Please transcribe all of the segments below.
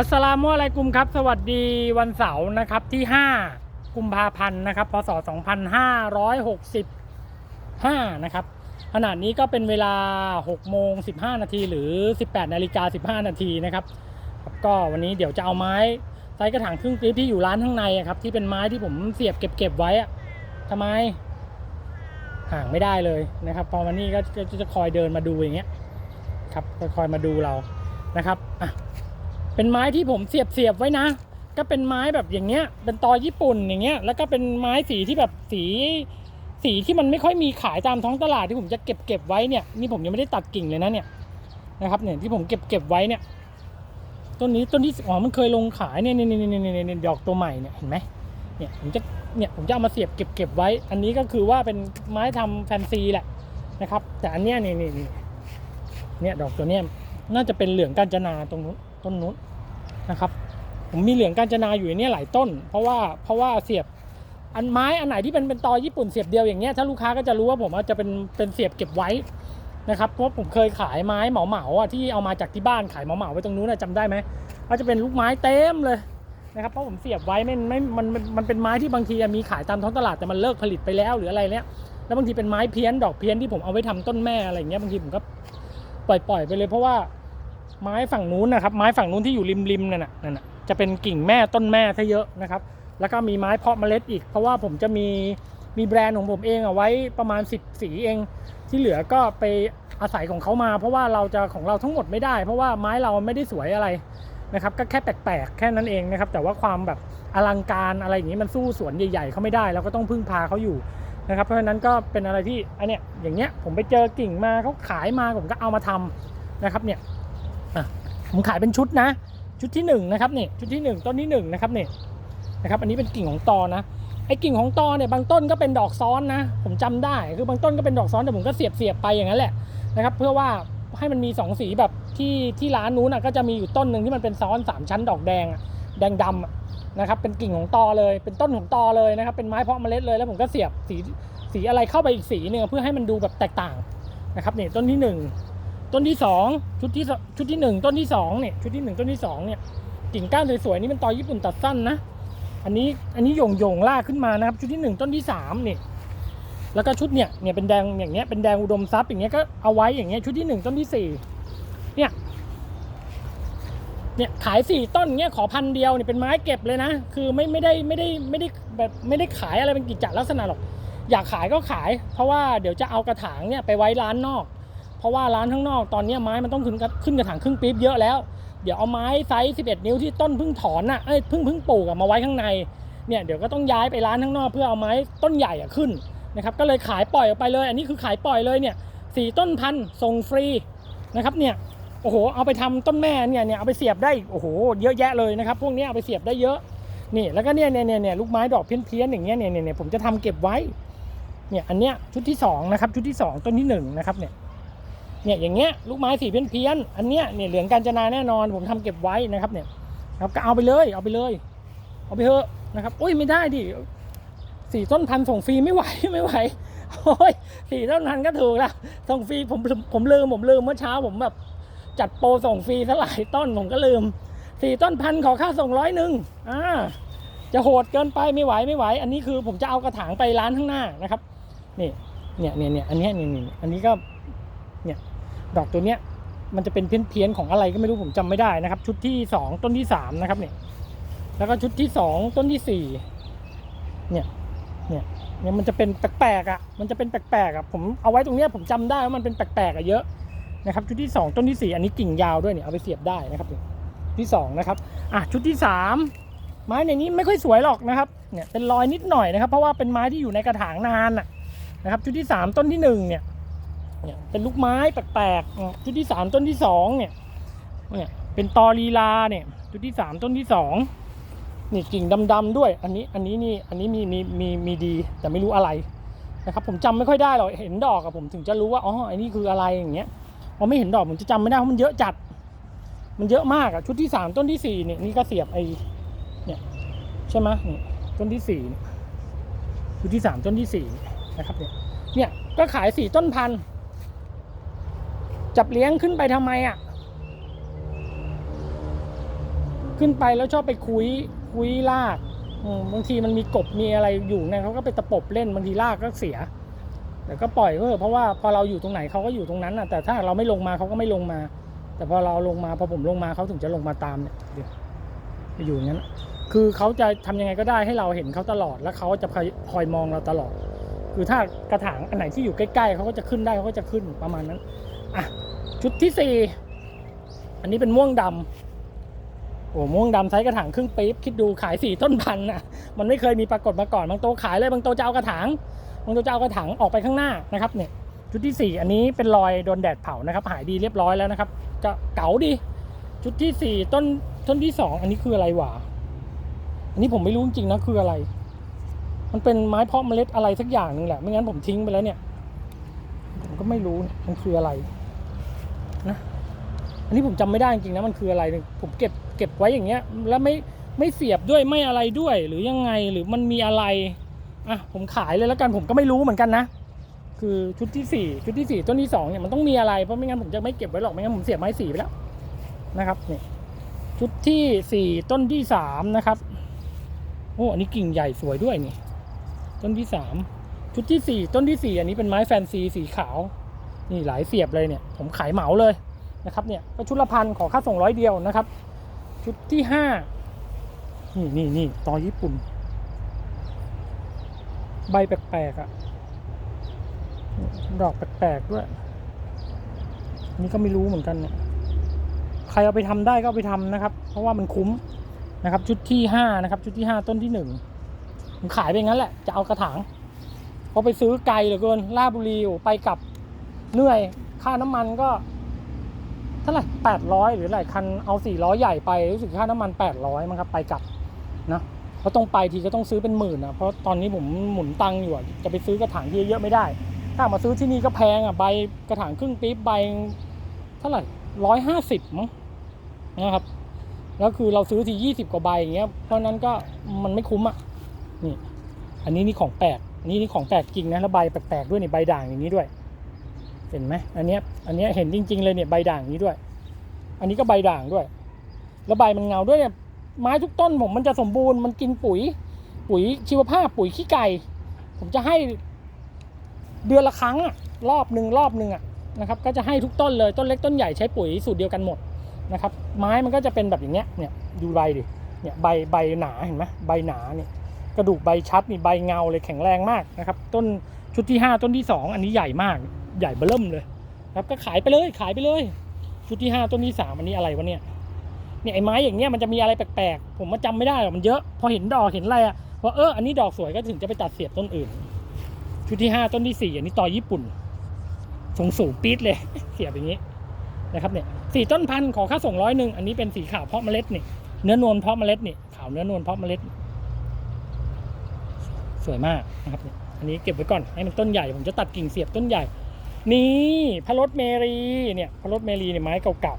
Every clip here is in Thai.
อัสสลามุอะลัยกุมครับ สวัสดีวันเสาร์นะครับที่ 5 กุมภาพันธ์นะครับพศ 2565 นะครับขณะนี้ก็เป็นเวลา6โมง15 นาทีหรือ 18นาฬิกา15 นาทีนะครับ ก็วันนี้เดี๋ยวจะเอาไม้ไซส์กระถางครึ่งปี๊บที่อยู่ร้านข้างในอะครับที่เป็นไม้ที่ผมเสียบเก็บเก็บไว้ทำไมห่างไม่ได้เลยนะครับ พอวันนี้ก็จะคอยเดินมาดูอย่างเงี้ยครับคอยมาดูเรานะครับอะ เป็นไม้ที่ผมเสียบเสียบๆไว้นะ ก็เป็นไม้แบบอย่างเงี้ย เป็นตอญี่ปุ่นอย่างเงี้ย แล้วก็เป็นไม้สีที่แบบสี สีที่มันไม่ค่อยมีขายตามท้องตลาดที่ผมจะเก็บเก็บไว้เนี่ย นี่ผมยังไม่ได้ตัดกิ่งเลยนะเนี่ยนะครับเนี่ยที่ผมเก็บเก็บไว้เนี่ย ต้นนี้ต้นที่อ๋อมันเคยลงขายเนี่ยเนี่ยเนี่ยเนี่ยเนี่ยดอกตัวใหม่เนี่ยเห็นไหมเนี่ยผมจะเนี่ยผมจะเอามาเสียบเก็บเก็บไว้ อันนี้ก็คือว่าเป็นไม้ทำแฟนซีแหละนะครับ แต่อันเนี้ยนี่นี่นี่เนี่ยดอกตัวเนี้ยน่าจะเป็นเหลืองกาญจนาตรงนู้นต้นนู้น นะครับผมมีเหลืองกาญจนาอยู่ในเนี้หลายต้น เพราะว่าเพราะว่าเสียบอันไม้อันไหนที่เป็นเป็นตอญี่ปุ่นเสียบเดียวอย่างเงี้ยถ้าลูกค้าก็จะรู้ว่าผมจะเป็นเป็นเสียบเก็บไว้นะครับเพราะผมเคยขายไม้เหมาเหมาอะที่เอามาจากที่บ้านขายเหมาเหมาไว้ตรงนู้นนะจำได้ไหมก็จะเป็นลูกไม้เต็มเลยนะครับเพราะผมเสียบไว้ไม่ไม่มันมันเป็นไม้ที่บางทีมีขายตามท้องตลาดแต่มันเลิกผลิตไปแล้วหรืออะไรเนี้ยแล้วบางทีเป็นไม้เพี้ยนดอกเพี้ยนที่ผมเอาไว้ทำต้นแม่อะไรเงี้ยบางทีผมก็ปล่อยปล่อยๆไปเลยเพราะว่า ไม้ฝั่งนู้นนะครับ ไม้ฝั่งนู้นที่อยู่ริมริมๆนั่นน่ะนั่นน่ะจะเป็นกิ่งแม่ต้นแม่ซะเยอะนะครับ แล้วก็มีไม้เพาะเมล็ดอีก เพราะว่าผมจะมีมีแบรนด์ของผมเองเอาไว้ประมาณ 10 สีเอง ที่เหลือก็ไปอาศัยของเขามา เพราะว่าเราจะของเราทั้งหมดไม่ได้ เพราะว่าไม้เราไม่ได้สวยอะไรนะครับ ก็แค่แปลกๆแค่นั้นเองนะครับ แต่ว่าความแบบอลังการอะไรอย่างนี้มันสู้สวนใหญ่ๆเขาไม่ได้เราก็ต้องพึ่งพาเขาอยู่นะครับ เพราะฉะนั้นก็เป็นอะไรที่อันเนี้ยอย่างเงี้ยผมไปเจอกิ่งมาเขาขายมาผมก็เอามาทำนะครับเนี่ย ผมขายเป็นชุดนะ ชุดที่หนึ่งนะครับนี่ชุดที่หนึ่งต้นที่หนึ่งนะครับนี่นะครับ อันนี้เป็นกิ่งของตอนะไอ้กิ่งของตอเนี่ยบางต้นก็เป็นดอกซ้อนนะผมจำได้คือบางต้นก็เป็นดอกซ้อนแต่ผมก็เสียบเสียบไปอย่างนั้นแหละนะครับเพื่อว่าให้มันมีสองสีแบบที่ที่ร้านนู้นนะก็จะมีอยู่ต้นหนึ่งที่มันเป็นซ้อนสามชั้นดอกแดงแดงดำนะครับเป็นกิ่งของตอเลยเป็นต้นของตอเลยนะครับเป็นไม้เพาะเมล็ดเลยแล้วผมก็เสียบสีสีอะไรเข้าไปอีกสีหนึ่งเพื่อให้มันดูแบบแตกต่างนะครับเนี่ยต้นที่หนึ่ง ต้นที่สองชุดที่ชุดที่หนึ่งต้นที่สองเนี่ยชุดที่หนึ่งต้นที่สองเนี่ยกิ่งก้านสวยๆนี่เป็นตอญี่ปุ่นตัดสั้นนะ อันนี้อันนี้โยงโยงๆลากขึ้นมานะครับ ชุดที่หนึ่งต้นที่สามเนี่ยแล้วก็ชุดเนี่ยเนี่ยเป็นแดงอย่างเงี้ยเป็นแดงอุดมทรัพย์อย่างเงี้ยก็เอาไว้อย่างเงี้ยชุดที่หนึ่งต้นที่สี่เนี่ยเนี่ยขายสี่ต้นเงี้ยขอพันเดียวเนี่ยเป็นไม้เก็บเลยนะ คือไม่ไม่ได้ไม่ได้ไม่ได้แบบไม่ได้ขายอะไรเป็นกิจจลักษณะหรอก อยากขายก็ขาย เพราะว่าเดี๋ยวจะเอากระถางเนี่ยไปไว้ร้านนอก เพราะว่าร้านข้างนอกตอนนี้ไม้มันต้องขึ้นกระขึ้นกระถางครึ่งปี๊บเยอะแล้ว เดี๋ยวเอาไม้ไซส์ 11 นิ้วที่ต้นเพิ่งถอนน่ะเอ้ยเพิ่งเพิ่งปลูกมาไว้ข้างในเนี่ยเดี๋ยวก็ต้องย้ายไปร้านข้างนอกเพื่อเอาไม้ต้นใหญ่อะขึ้นนะครับก็เลยขายปล่อยออกไปเลย อันนี้คือขายปล่อยเลยเนี่ยสี่ต้นพันส่งฟรีนะครับเนี่ยโอ้โหเอาไปทำต้นแม่เนี่ยเนี่ยเอาไปเสียบได้โอ้โหเยอะแยะเลยนะครับพวกนี้เอาไปเสียบได้เยอะนี่แล้วก็เนี่ยเนี่ยเนี่ยเนี่ยลูกไม้ดอกเพี้ยนๆอย่างเงี้ยเนี่ยเนี่ยเนี่ยผมจะทำเก็บไว้เนี่ยอันเนี้ยชุดที่สองนะครับชุดที่สองต้นที่หนึ่งนะครับเนี่ย เนี่ยอย่างเงี้ยลูกไม้สีเพี้ยนเพี้ยนอันเนี้ยเนี่ยเหลืองกาญจนาแน่นอน ผมทำเก็บไว้นะครับเนี่ยครับก็เอาไปเลยเอาไปเลย เอาไปเถอะนะครับอุ้ยไม่ได้ดิสี่ต้นพันส่งฟรีไม่ไหวไม่ไหวโอ้ยสี่ต้นพันก็ถูกละส่งฟรีผมผมผมลืมผมลืมเมื่อเช้าผมแบบจัดโปรส่งฟรีซะหลายต้นผมก็ลืมสี่ต้นพันขอค่าส่งร้อยหนึ่งอ่าจะโหดเกินไปไม่ไหวไม่ไหว อันนี้คือผมจะเอากระถางไปร้านข้างหน้านะครับนี่เนี่ยเนี่ยเนี่ยอันเนี้ยนี่นี่อันนี้ก็ เนี่ยดอกตัวเนี้ยมันจะเป็นเพี้ยนๆของอะไรก็ไม่รู้ผมจำไม่ได้นะครับ ชุดที่สองต้นที่สามนะครับเนี่ยแล้วก็ชุดที่สองต้นที่สี่เนี่ยเนี่ยเนี่ยมันจะเป็นแปลกๆอะมันจะเป็นแปลกๆอะผมเอาไว้ตรงเนี้ยผมจำได้ว่ามันเป็นแปลกๆอะเยอะนะครับชุดที่สองต้นที่สี่อันนี้กิ่งยาวด้วยเนี่ยเอาไปเสียบได้นะครับเนี่ยที่สองนะครับอะชุดที่สามไม้ในนี้ไม่ค่อยสวยหรอกนะครับเนี่ยเป็นรอยนิดหน่อยนะครับ เพราะว่าเป็นไม้ที่อยู่ในกระถางนานอะนะครับชุดที่สามต้นที่หนึ่งเนี่ย เนี่ยเป็นลูกไม้แปลกๆชุดที่สามต้นที่สองเนี่ยเนี่ยเป็นตอลีลาเนี่ยชุดที่สามต้นที่สองนี่กิ่งดำๆด้วย อันนี้อันนี้นี่อันนี้มีมีมีมีดีแต่ไม่รู้อะไรนะครับผมจำไม่ค่อยได้หรอกเห็นดอกอะผมถึงจะรู้ว่าอ๋ออันนี้คืออะไรอย่างเงี้ยพอไม่เห็นดอกผมจะจำไม่ได้เพราะมันเยอะจัด มันเยอะมากอะชุดที่สามต้นที่สี่เนี่ยนี่ก็เสียบไอเนี่ยใช่ไหมนี่ต้นที่สี่ชุดที่สามต้นที่สี่นะครับเนี่ยเนี่ยก็ขายสี่ต้นพัน จับเลี้ยงขึ้นไปทำไมอะ ขึ้นไปแล้วชอบไปคุยคุยลากบางทีมันมีกบมีอะไรอยู่เนี่ยเขาก็ไปตะปบเล่นบางทีลากก็เสีย แต่ก็ปล่อยเถอะเพราะว่าพอเราอยู่ตรงไหนเขาก็อยู่ตรงนั้นน่ะแต่ถ้าเราไม่ลงมาเขาก็ไม่ลงมา แต่พอเราลงมาพอผมลงมาเขาถึงจะลงมาตามเนี่ยอยู่อย่างนั้นคือเขาจะทำยังไงก็ได้ให้เราเห็นเขาตลอดแล้วเขาจะคอยมองเราตลอด คือถ้ากระถางอันไหนที่อยู่ใกล้ๆเขาก็จะขึ้นได้เขาก็จะขึ้นประมาณนั้น อะชุดที่สี่อันนี้เป็นม่วงดำโอ้ม่วงดำไซส์กระถางครึ่งปี๊บคิดดูขายสี่ต้นพันน่ะมันไม่เคยมีปรากฏมาก่อนบางโตวขายเลยบางโตวจะเอากระถางบางโตวจะเอากระถางออกไปข้างหน้านะครับเนี่ยชุดที่สี่อันนี้เป็นรอยโดนแดดเผานะครับ หายดีเรียบร้อยแล้วนะครับ จะเก๋าดี ชุดที่สี่ต้นต้นที่สองอันนี้คืออะไรหวะอันนี้ผมไม่รู้จริงนะคืออะไร มันเป็นไม้เพาะเมล็ดอะไรสักอย่างหนึ่งแหละไม่งั้นผมทิ้งไปแล้วเนี่ยผมก็ไม่รู้มันคืออะไร อันนี้ผมจำไม่ได้จริงๆนะมันคืออะไรเนี่ยผมเก็บเก็บไว้อย่างเงี้ย แล้วไม่ไม่เสียบด้วยไม่อะไรด้วย หรือยังไงหรือมันมีอะไรอะผมขายเลยแล้วกันผมก็ไม่รู้เหมือนกันนะคือชุดที่สี่ชุดที่สี่ต้นที่สองเนี่ยมันต้องมีอะไร เพราะไม่งั้นผมจะไม่เก็บไว้หรอก ไม่งั้นผมเสียไม้สีไปแล้วนะครับเนี่ยชุดที่สี่ต้นที่สามนะครับ โอ้ อันนี้กิ่งใหญ่สวยด้วยนี่ ต้นที่สามชุดที่สี่ต้นที่สี่อันนี้เป็นไม้แฟนซีสีขาว นี่หลายเสียบเลยเนี่ย ผมขายเหมาเลย นะครับเนี่ยก็ชุดละพันขอค่าส่งร้อยเดียวนะครับ ชุดที่ห้านี่นี่นี่ตอญี่ปุ่น ใบแปลกๆอะ่ะดอกแปลกๆด้วย นี่ก็ไม่รู้เหมือนกันเนี่ยใครเอาไปทำได้ก็ไปทำนะครับ เพราะว่ามันคุ้มนะครับ ชุดที่ห้านะครับ ชุดที่ห้าต้นที่หนึ่งผมขายไปงั้นแหละจะเอากระถางเพราะไปซื้อไกลเหลือเกินลาบุรีไปกลับเหนื่อย ค่าน้ำมันก็ เท่าไหร่แปดร้อยหรืออะไรคันเอาสี่ร้อยใหญ่ไปรู้สึกค่าน้ำมันแปดร้อยมั้งครับไปกลับนะเพราะต้องไปทีก็ต้องซื้อเป็นหมื่นนะเพราะตอนนี้ผมหมุนตังค์อยู่อะจะไปซื้อกระถางที่เยอะๆไม่ได้ ถ้ามาซื้อที่นี่ก็แพงอะใบกระถางครึ่งปี๊บใบเท่าไหร่ร้อยห้าสิบมั้งนะครับแล้วคือเราซื้อทียี่สิบกว่าใบอย่างเงี้ยเพราะนั้นก็มันไม่คุ้มอะนี่ อันนี้นี่ของแปลกนนี้นี่ของแปลกจริงนะแล้วใบแปลกๆด้วยนี่ใบด่างอย่างนี้ด้วย เห็นไหมอันเนี้ยอันเนี้ยเห็นจริง ๆ เลยเนี่ยใบด่างอย่างนี้ด้วย อันนี้ก็ใบด่างด้วย แล้วใบมันเงาด้วยเนี่ยไม้ทุกต้นผมมันจะสมบูรณ์มันกินปุ๋ย ปุ๋ยชีวภาพปุ๋ยขี้ไก่ผมจะให้เดือนละครั้งอะรอบหนึ่งรอบหนึ่งอะนะครับ ก็จะให้ทุกต้นเลยต้นเล็กต้นใหญ่ใช้ปุ๋ยสูตรเดียวกันหมดนะครับ ไม้มันก็จะเป็นแบบอย่างเงี้ยเนี่ยดูใบดิเนี่ยใบใบหนาเห็นไหมใบหนาเนี่ยกระดูกใบชัดนี่ใบเงาเลยแข็งแรงมากนะครับ ต้นชุดที่ 5 ต้นที่ 2 อันนี้ใหญ่มาก ใหญ่เบิ่มเลยครับก็ขายไปเลยขายไปเลย ชุดที่ 5ต้นที่3อันนี้อะไรวะเนี่ยเนี่ยไอ้ไม้อย่างเงี้ยมันจะมีอะไรแปลกๆ ผมมาจำไม่ได้หรอกมันเยอะพอเห็นดอกเห็นอะไรอะพอเอออันนี้ดอกสวยก็ถึงจะไปตัดเสียบต้นอื่น ชุดที่ห้าต้นที่สี่อันนี้ต่อญี่ปุ่นสูงสูงปี๊ดเลย เสียบอย่างนี้นะครับเนี่ยสี่ต้นพันธุ์ขอค่าส่งร้อยหนึ่งอันนี้เป็นสีขาวเพาะเมล็ดนี่เนื้อนวลเพาะเมล็ดนี่ขาวเนื้อนวลเพาะเมล็ด สวยมากนะครับอันนี้เก็บไว้ก่อนให้มันต้นใหญ่ผมจะตัดกิ่งเสียบต้นใหญ่ นี่พระรถเมรีเนี่ยพระรถเมรีเนี่ยไม้เก่า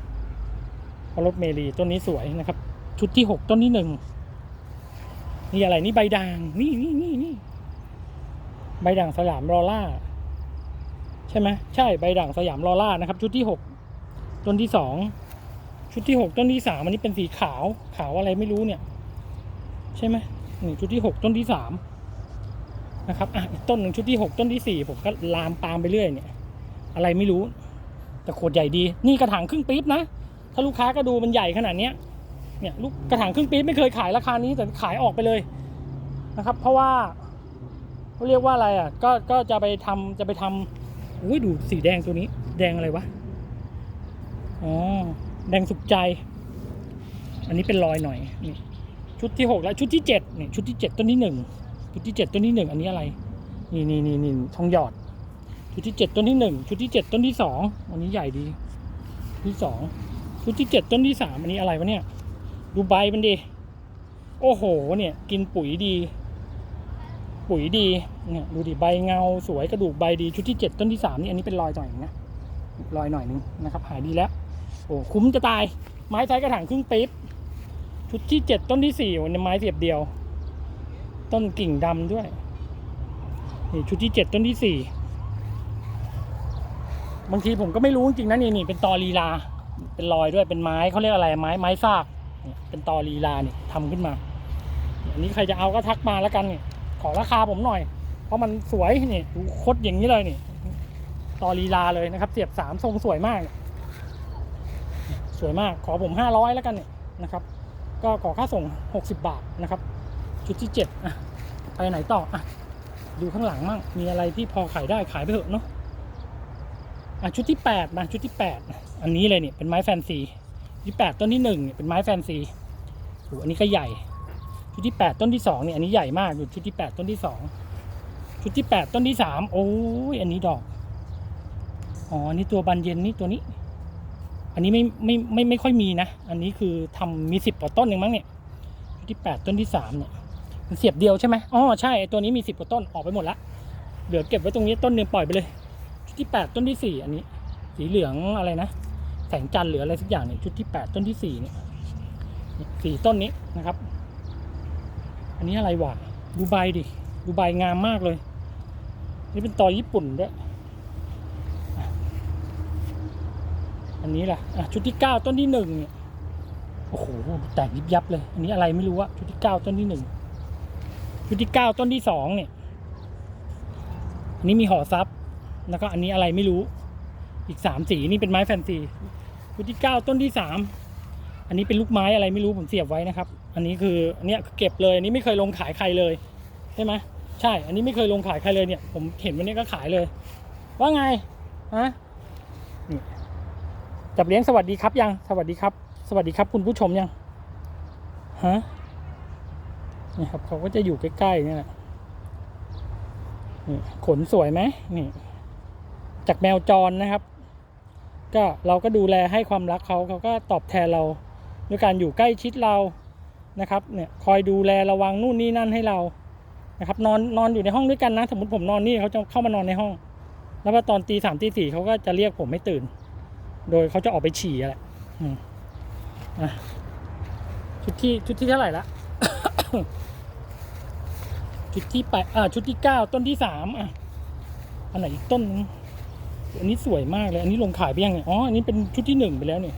ๆพระรถเมรีต้นนี้สวยนะครับ ชุดที่หกต้นที่หนึ่งนี่อะไรนี่ใบด่างนี่นี่นี่นี่ใบด่างสยามรอล่า ใช่ไหมใช่ใบด่างสยามรอล่านะครับ ชุดที่หกต้นที่สองชุดที่หกต้นที่สามอันนี้เป็นสีขาวขาวอะไรไม่รู้เนี่ย ใช่ไหมนี่ชุดที่หกต้นที่สามนะครับอะอีกต้นหนึ่งชุดที่หกต้นที่สี่ผมก็ลามปามไปเรื่อยเนี่ย อะไรไม่รู้ แต่โคตรใหญ่ดี นี่กระถางครึ่งปี๊บนะ ถ้าลูกค้าก็ดูมันใหญ่ขนาดเนี้ยเนี่ยลูกกระถางครึ่งปี๊บไม่เคยขายราคานี้แต่ขายออกไปเลยนะครับ เพราะว่าเขาเรียกว่าอะไรอะก็ก็จะไปทำจะไปทำอุ้ยดูสีแดงตัวนี้ แดงอะไรวะอ๋อแดงสุขใจ อันนี้เป็นรอยหน่อยนี่ชุดที่หกแล้วชุดที่เจ็ดนี่ชุดที่เจ็ดต้นที่หนึ่งชุดที่เจ็ดต้นที่หนึ่งอันนี้อะไร นี่นี่นี่นี่ทองหยอด ชุดที่เจ็ดต้นที่หนึ่งชุดที่เจ็ดต้นที่สองอันนี้ใหญ่ดีที่สองชุดที่เจ็ดต้นที่สามอันนี้อะไรวะเนี่ย ดูใบมันดิโอ้โห เนี่ย กินปุ๋ยดี ปุ๋ยดีเนี่ยดูดิใบเงาสวยกระดูกใบดีชุดที่7ต้นที่3นี่อันนี้เป็นรอยหน่อยนึงนะรอยหน่อยนึงนะครับหายดีแล้วโอ้คุ้มจะตาย ไม้ไซส์กระถางครึ่งปี๊บชุดที่7ต้นที่4วันนี้ไม้เสียบเดียว ต้นกิ่งดำด้วยนี่ชุดที่7ต้นที่4 บางทีผมก็ไม่รู้จริงๆนะนี่นี่เป็นตอลีลา เป็นรอยด้วยเป็นไม้เขาเรียกอะไรไม้ไม้ซากเป็นตอลีลาเนี่ยทำขึ้นมาอันนี้ใครจะเอาก็ทักมาแล้วกันเนี่ยขอราคาผมหน่อย เพราะมันสวยนี่ดูคตรอย่างนี้เลยนี่ตอลีลาเลยนะครับ เสียบสามทรงสวยมาก สวยมากขอผมห้าร้อยแล้วกันเนี่ยนะครับ ก็ขอค่าส่งหกสิบบาทนะครับ ชุดที่เจ็ดอะไปไหนต่ออะดูข้างหลังมั่งมีอะไรที่พอขายได้ขายไปเถอะเนาะ อะชุดที่แปดมาชุดที่แปดอันนี้เลยเนี่ยเป็นไม้แฟนซีชุดที่แปดต้นที่หนึ่งเนี่ยเป็นไม้แฟนซีโอ้อันนี้ก็ใหญ่ ชุดที่แปดต้นที่สองเนี่ยอันนี้ใหญ่มากอยู่ชุดที่แปดต้นที่สองชุดที่แปดต้นที่สามโอ้ยอันนี้ดอกอ๋ออันนี้ตัวบานเย็นนี่ตัวนี้ อันนี้ไม่ไม่ไม่ไม่ค่อยมีนะ อันนี้คือทำมีสิบกว่าต้นเองมั้งเนี่ยชุดที่แปดต้นที่สามเนี่ยมันเสียบเดียวใช่ไหมอ๋อใช่ตัวนี้มีสิบกว่าต้นออกไปหมดละเหลือเก็บไว้ตรงนี้ต้นหนึ่งปล่อยไปเลย ที่แปดต้นที่สี่อันนี้ สีเหลืองอะไรนะ แสงจันทร์หรืออะไรสักอย่างเนี่ยชุดที่แปดต้นที่สี่เนี่ยสี่ต้นนี้นะครับ อันนี้อะไรวะดูใบดิดูใบงามมากเลย นี่เป็นตอญี่ปุ่นด้วยอะอันนี้ล่ะอะชุดที่เก้าต้นที่หนึ่งเนี่ยโอ้โหแตกยิบยับเลย อันนี้อะไรไม่รู้อะชุดที่เก้าต้นที่หนึ่งชุดที่เก้าต้นที่สองเนี่ยอันนี้มีห่อซับ แล้วก็อันนี้อะไรไม่รู้ อีกสามสีนี่เป็นไม้แฟนซีชุดที่เก้าต้นที่สามอันนี้เป็นลูกไม้อะไรไม่รู้ผมเสียบไว้นะครับ อันนี้คืออันเนี้ยเก็บเลยอันนี้ไม่เคยลงขายใครเลยใช่ไหมใช่ อันนี้ไม่เคยลงขายใครเลยเนี่ย ผมเห็นวันนี้ก็ขายเลย ว่าไงฮะจับเลี้ยงสวัสดีครับยัง สวัสดีครับ สวัสดีครับคุณผู้ชมยังฮะนี่ครับเขาก็จะอยู่ใกล้ๆนี่แหละนี่ขนสวยไหมนี่ จากแมวจรนะครับ ก็เราก็ดูแลให้ความรักเขาเขาก็ตอบแทนเราด้วยการอยู่ใกล้ชิดเรานะครับเนี่ยคอยดูแลระวังนู่นนี่นั่นให้เรานะครับนอนนอนอยู่ในห้องด้วยกันนะสมมติผมนอนนี่เขาจะเข้ามานอนในห้อง แล้วพอตอนตีสามตีสี่เขาก็จะเรียกผมให้ตื่น โดยเขาจะออกไปฉี่อะไรอืมอะชุดที่ชุดที่เท่าไหร่ละชุดที่แปดอ่าชุดที่เก้าต้นที่สามอะอันไหนอีกต้นนึง อันนี้สวยมากเลย อันนี้ลงขายไปยังเนี่ยอ๋อ อันนี้เป็นชุดที่หนึ่งไปแล้วเนี่ย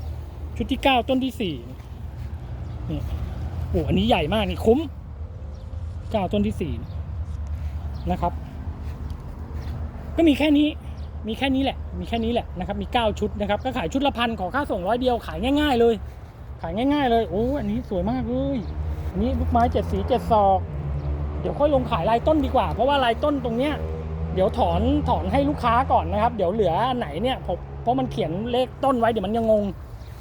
ชุดที่เก้าต้นที่สี่นี่โอ้อันนี้ใหญ่มากนี่คุ้มเก้าต้นที่สี่นะครับ ก็มีแค่นี้ มีแค่นี้แหละ มีแค่นี้แหละนะครับ มีเก้าชุดนะครับ ก็ขายชุดละพันขอค่าส่งร้อยเดียวขายง่ายๆเลย ขายง่าย ๆ เลย โอ้ อันนี้สวยมากเลย อันนี้ลูกไม้เจ็ดสีเจ็ดศอก เดี๋ยวค่อยลงขายลายต้นดีกว่า เพราะว่าลายต้นตรงเนี้ย เดี๋ยวถอนถอนให้ลูกค้าก่อนนะครับ เดี๋ยวเหลืออันไหนเนี่ยผมเพราะมันเขียนเลขต้นไว้เดี๋ยวมันยังงง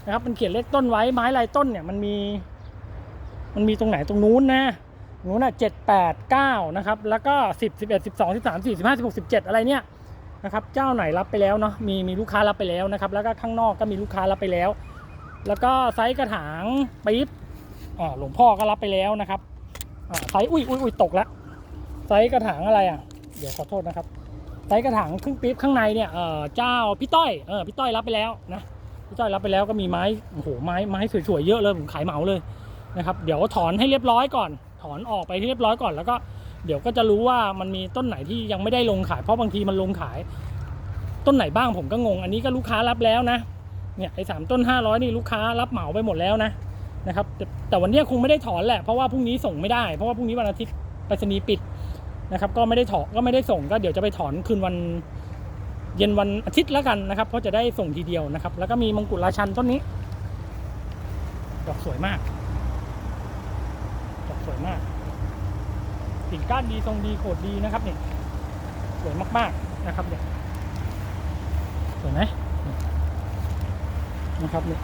นะครับ มันเขียนเลขต้นไว้ไม้ลายต้นเนี่ยมันมี มันมีตรงไหนตรงนู้นนะนู้นน่ะเจ็ดแปดเก้านะครับ แล้วก็สิบสิบเอ็ดสิบสองสิบสามสี่สิบห้าสิบหกสิบเจ็ดอะไรเนี่ยนะครับเจ้าไหนรับไปแล้วเนาะมีมีลูกค้ารับไปแล้วนะครับ แล้วก็ข้างนอกก็มีลูกค้ารับไปแล้ว แล้วก็ไซส์กระถางปี๊บอ่าหลวงพ่อก็รับไปแล้วนะครับอ่าไซส์อุ้ยอุ้ยอุ้ยตกแล้วไซส์กระถางอะไรอะ เดี๋ยวขอโทษนะครับไซส์กระถางครึ่งปี๊บข้างในเนี่ยเออเจ้าพี่ต้อยเออพี่ต้อยรับไปแล้วนะพี่ต้อยรับไปแล้วก็มีไม้โอ้โหไม้ไม้สวยๆเยอะเลยผมขายเหมาเลยนะครับเดี๋ยวถอนให้เรียบร้อยก่อน ถอนออกไปที่เรียบร้อยก่อนแล้วก็เดี๋ยวก็จะรู้ว่ามันมีต้นไหนที่ยังไม่ได้ลงขายเพราะบางทีมันลงขาย ต้นไหนบ้างผมก็งง อันนี้ก็ลูกค้ารับแล้วนะเนี่ยไอ้สามต้นห้าร้อยนี่ลูกค้ารับเหมาไปหมดแล้วนะนะครับแต่แต่วันนี้คงไม่ได้ถอนแหละเพราะว่าพรุ่งนี้ส่งไม่ได้เพราะว่าพรุ่งนี้วันอาทิตย์ไปรษณีย์ปิด นะครับก็ไม่ได้ถอก็ไม่ได้ส่งก็เดี๋ยวจะไปถอนคืนวันเย็นวันอาทิตย์แล้วกันนะครับ เพราะจะได้ส่งทีเดียวนะครับ แล้วก็มีมงกุฎราชันต้นนี้ ดอกสวยมาก ดอกสวยมากกิ่งก้านดีทรงดีโขดดีนะครับเนี่ยสวยมากๆนะครับเนี่ยสวยไหมนะครับเนี่ย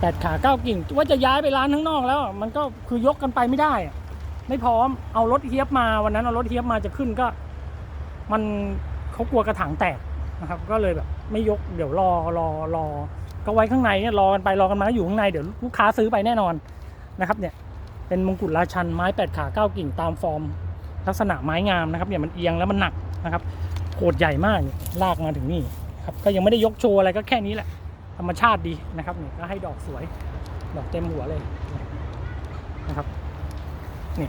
แปดขาเก้ากิ่งว่าจะย้ายไปร้านข้างนอกแล้ว มันก็คือยกกันไปไม่ได้ ไม่พร้อมเอารถเฮียบมาวันนั้นเอารถเฮียบมาจะขึ้นก็ มันเขากลัวกระถางแตกนะครับ ก็เลยแบบไม่ยกเดี๋ยวรอรอรอก็ไว้ข้างในเนี่ยรอกันไปรอกันมาอยู่ข้างในเดี๋ยวลูกค้าซื้อไปแน่นอนนะครับ เนี่ยเป็นมงกุฎราชันไม้แปดขาเก้ากิ่งตามฟอร์ม ลักษณะไม้งามนะครับเนี่ยมันเอียงแล้วมันหนักนะครับโคดใหญ่มากเนี่ยลากมาถึงนี่ครับก็ยังไม่ได้ยกโชว์อะไรก็แค่นี้แหละ ธรรมชาติดีนะครับเนี่ยก็ให้ดอกสวย ดอกเต็มหัวเลยนะครับ นี่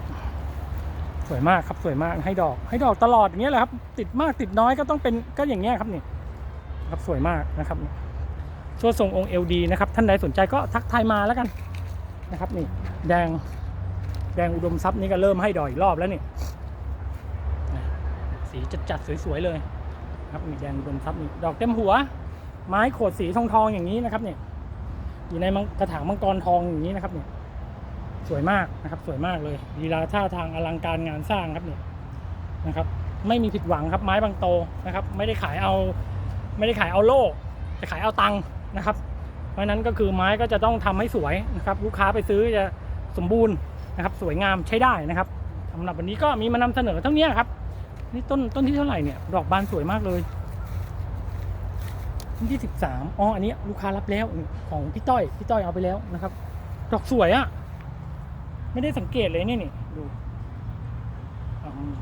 สวยมากครับสวยมากให้ดอก ให้ดอกตลอดอย่างเงี้ยแหละครับ ติดมากติดน้อยก็ต้องเป็นก็อย่างเงี้ยครับนี่ครับสวยมากนะครับช่วยส่งองค์เอลดีนะครับ ท่านใดสนใจก็ทักทายมาแล้วกันนะครับ นี่ แดงแดงอุดมทรัพย์นี่ก็เริ่มให้ดอกอีกรอบแล้วนี่สีจัดๆสวยๆเลยครับนี่แดงอุดมทรัพย์นี่ดอกเต็มหัว ไม้โขดสีทองทองอย่างนี้นะครับเนี่ยอยู่ในกระถางมังกรทองอย่างนี้นะครับเนี่ย สวยมากนะครับ สวยมากเลยลีลาท่าทางอลังการงานสร้างครับเนี่ยนะครับ ไม่มีผิดหวังครับไม้บางโตนะครับ ไม่ได้ขายเอา ไม่ได้ขายเอาโล่แต่ขายเอาตังค์นะครับ เพราะนั้นก็คือไม้ก็จะต้องทำให้สวยนะครับ ลูกค้าไปซื้อจะสมบูรณ์นะครับ สวยงามใช้ได้นะครับสำหรับวันนี้ก็มีมานำเสนอเท่านี้ครับ นี่ต้นต้นที่เท่าไหร่เนี่ย ดอกบานสวยมากเลยต้นที่สิบสามอ๋ออันนี้ลูกค้ารับแล้วของพี่ต้อยพี่ต้อยเอาไปแล้วนะครับ ดอกสวยอะ ไม่ได้สังเกตเลยนี่นี่ดู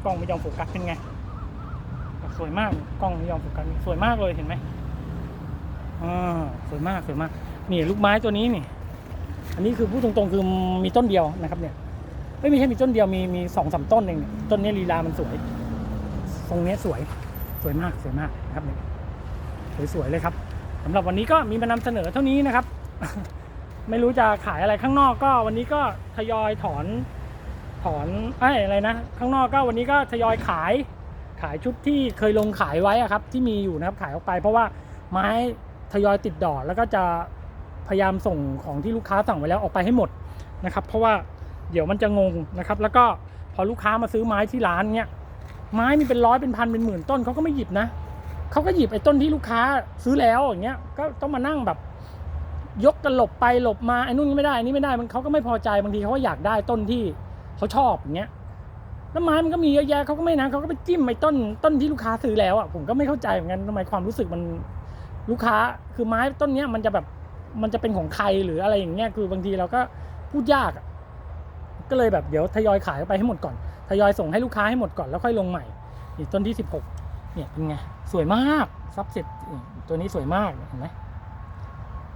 กล้องไม่ยอมโฟกัสเป็นไงสวยมากกล้องไม่ยอมโฟกัสสวยมากเลยเห็นไหมอ่าสวยมากสวยมากนี่ลูกไม้ตัวนี้นี่ อันนี้คือพูดตรงๆคือมีต้นเดียวนะครับเนี่ยไม่ไม่ใช่มีต้นเดียวมีมีสองสามต้นเองเนี่ยต้นนี้ลีลามันสวยทรงนี้สวยสวยมากสวยมากนะครับเนี่ยสวยๆเลยครับสำหรับวันนี้ก็มีมานำเสนอเท่านี้นะครับ ไม่รู้จะขายอะไรข้างนอกก็วันนี้ก็ทยอยถอนถอนไอ้อะไรนะ ข้างนอกก็วันนี้ก็ทยอยขายขายชุดที่เคยลงขายไว้อะครับ ที่มีอยู่นะครับขายออกไป เพราะว่าไม้ทยอยติดดอกแล้วก็จะพยายามส่งของที่ลูกค้าสั่งไว้แล้วออกไปให้หมดนะครับ เพราะว่าเดี๋ยวมันจะงงนะครับ แล้วก็พอลูกค้ามาซื้อไม้ที่ร้านเนี้ยไม้มีเป็นร้อยเป็นพันเป็นหมื่นต้นเขาก็ไม่หยิบนะเขาก็หยิบไอ้ต้นที่ลูกค้าซื้อแล้วอย่างเงี้ยก็ต้องมานั่งแบบ ยกกันหลบไปหลบมาไอ้นู่นไม่ได้อันนี้ไม่ได้มันเขาก็ไม่พอใจบางทีเขาก็อยากได้ต้นที่เขาชอบอย่างเงี้ยแล้วไม้มันก็มีเยอะแยะเขาก็ไม่นะเขาก็ไปจิ้มไอ้ต้นต้นที่ลูกค้าซื้อแล้วอะผมก็ไม่เข้าใจเหมือนกันทำไมความรู้สึกมันลูกค้าคือไม้ต้นเนี้ยมันจะแบบมันจะเป็นของใครหรืออะไรอย่างเงี้ยคือบางทีเราก็พูดยากก็เลยแบบเดี๋ยวทยอยขายไปให้หมดก่อนทยอยส่งให้ลูกค้าให้หมดก่อนแล้วค่อยลงใหม่นี่ต้นที่สิบหกเนี่ยเป็นไงสวยมากซับเสร็จตัวนี้สวยมากเห็นไหม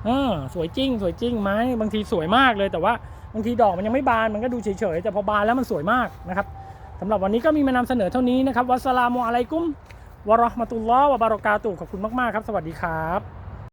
เออสวยจริง สวยจริงไม้บางทีสวยมากเลยแต่ว่าบางทีดอกมันยังไม่บานมันก็ดูเฉยๆแต่พอบานแล้วมันสวยมากนะครับสำหรับวันนี้ก็มีมานำเสนอเท่านี้นะครับวัสลามุอะลัยกุมวะราะห์มะตุลลอฮ์วะบารอกาตุขอบคุณมากๆครับ สวัสดีครับ